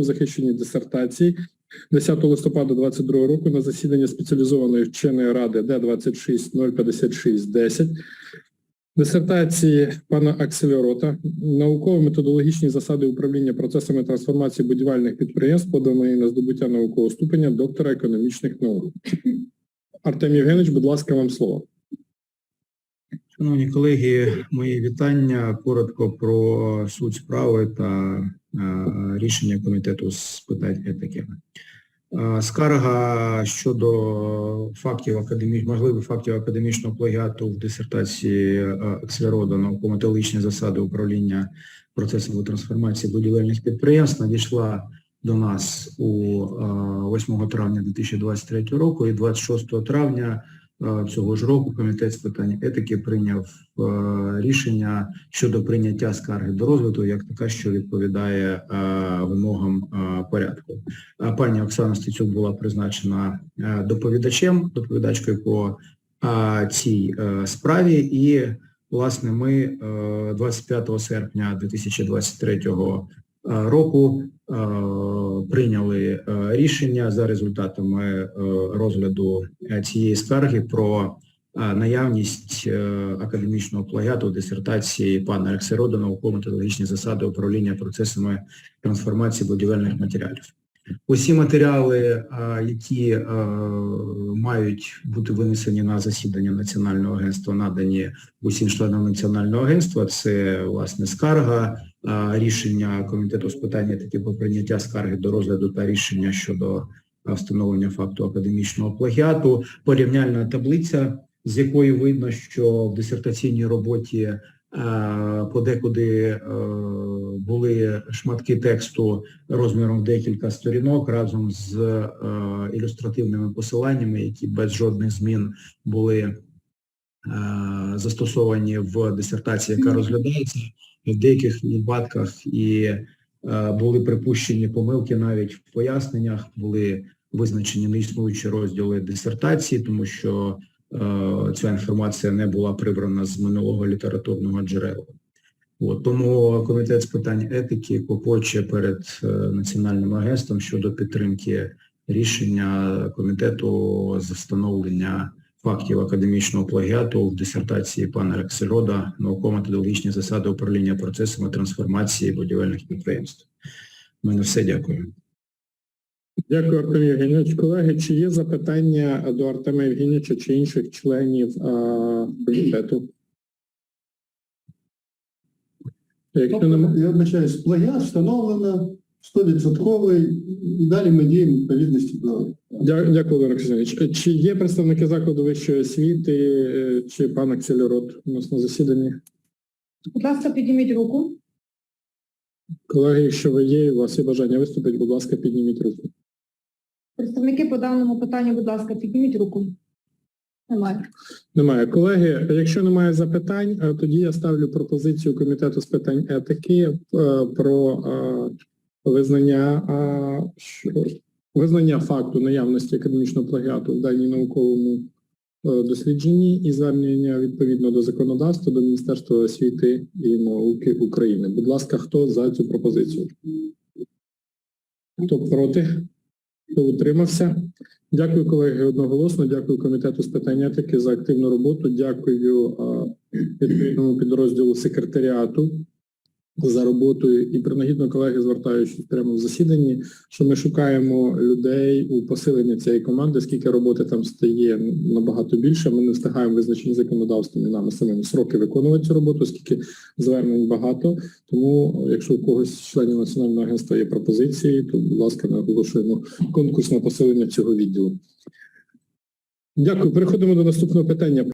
в захищенні дисертації 10 листопада 2022 року на засідання спеціалізованої вченої ради Д-26-056-10 дисертації пана Аксельорота науково-методологічні засади управління процесами трансформації будівельних підприємств, поданої на здобуття наукового ступеня доктора економічних наук. Артем Євгенович, будь ласка, вам слово. Шановні колеги, мої вітання. Коротко про суть справи та рішення комітету з питань етики. Е, Скарга щодо фактів академі... можливих фактів академічного плагіату в дисертації е, Акселерода науково-методологічні засади управління процесами трансформації будівельних підприємств надійшла до нас у е, 8 травня 2023 року і 26 травня е, цього ж року Комітет з питань етики прийняв е, рішення щодо прийняття скарги до розгляду як така, що відповідає е, вимогам е, порядку. Е, Пані Оксана Стецюк була призначена е, доповідачем, доповідачкою по е, цій е, справі і Власне, ми е, 25 серпня 2023 е, року е, прийняли е, рішення за результатами е, розгляду е, цієї скарги про е, наявність е, академічного плагіату дисертації пана Алексерода науково-методологічні засади управління процесами трансформації будівельних матеріалів. Усі матеріали, е, які е, мають бути винесені на засідання Національного агентства, надані усім членам Національного агентства, це власне скарга, е, рішення комітету з питань етики про прийняття скарги до розгляду та рішення щодо е, встановлення факту академічного плагіату, порівняльна таблиця, з якої видно, що в дисертаційній роботі е, подекуди е, були шматки тексту розміром в декілька сторінок разом з е, ілюстративними посиланнями, які без жодних змін були е, застосовані в дисертації, яка розглядається. В деяких випадках і е, були припущені помилки навіть в поясненнях, були визначені неіснуючі розділи дисертації, тому що е, ця інформація не була прибрана з минулого літературного джерела. От, тому комітет з питань етики попоче перед е, національним агентством щодо підтримки рішення комітету з встановлення фактів академічного плагіату в дисертації пана Рексельрода науково-методологічні засади управління процесами трансформації будівельних підприємств. У мене все, дякую. Дякую, Артем Євгенович. Колеги, чи є запитання до Артема Євгеновича чи інших членів комітету? Якщо Я вибачаюсь, плагіат встановлено 100% і далі ми діємо відповідності до дякую, Володимир Ксенович. Чи є представники закладу вищої освіти е, чи пан Аксельород у нас на засіданні? Будь ласка, підніміть руку. Колеги, якщо ви є, у вас є бажання виступити, будь ласка, підніміть руку. Представники по даному питанню, будь ласка, підніміть руку. Немає. Немає. Колеги, якщо немає запитань, е, тоді я ставлю пропозицію Комітету з питань етики е, про е, визнання, що- визнання факту наявності академічного плагіату в даній науковому е, дослідженні і звернення відповідно до законодавства до Міністерства освіти і науки України. Будь ласка, хто за цю пропозицію? Хто проти? Хто утримався? Дякую, колеги, одноголосно. Дякую комітету з питань етики за активну роботу. Дякую відповідному підрозділу секретаріату за роботою. І принагідно, колеги, звертаючись прямо в засіданні, що ми шукаємо людей у посиленні цієї команди, скільки роботи там стає набагато більше. Ми не встигаємо визначені законодавством і нами самими сроки виконувати цю роботу, оскільки звернень багато. Тому, якщо у когось з членів Національного агентства є пропозиції, то, будь ласка, ми оголошуємо конкурс на посилення цього відділу. Дякую. Переходимо до наступного питання.